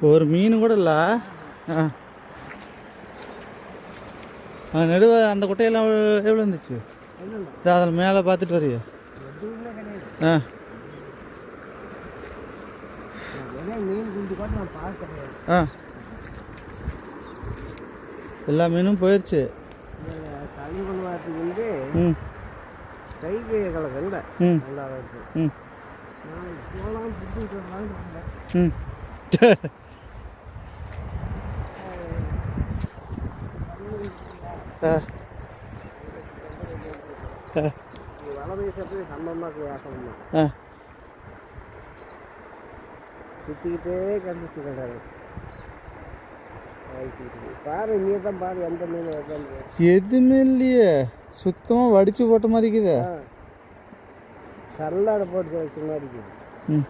ஒரு மீன் கூட இல்லை. ஆ. நடுவ அந்த குட்டையெல்லாம் எவ்வளோ- இருந்துச்சு? அதில் மேலே பார்த்துட்டு வரையோ. ஆ. ஆ. எல்லா மீனும் போயிடுச்சு ம். கைக்கு கலக்கல ம் நல்லா இருக்கு ம். ம் ஆ ஆ வலை வீசப்போ சம்பந்தமாக வேசம் ஆ சுற்றிக்கிட்டே கண்டுச்சு கிடையாது பாரு நீ தான் பாரு எந்த மீன் எதுவுமே இல்லையே சுத்தமாக வடிச்சு போட்ட மாதிரி இருக்குதே. சல்லாடை போட்டு வச்ச மாதிரி இருக்குது. ம்.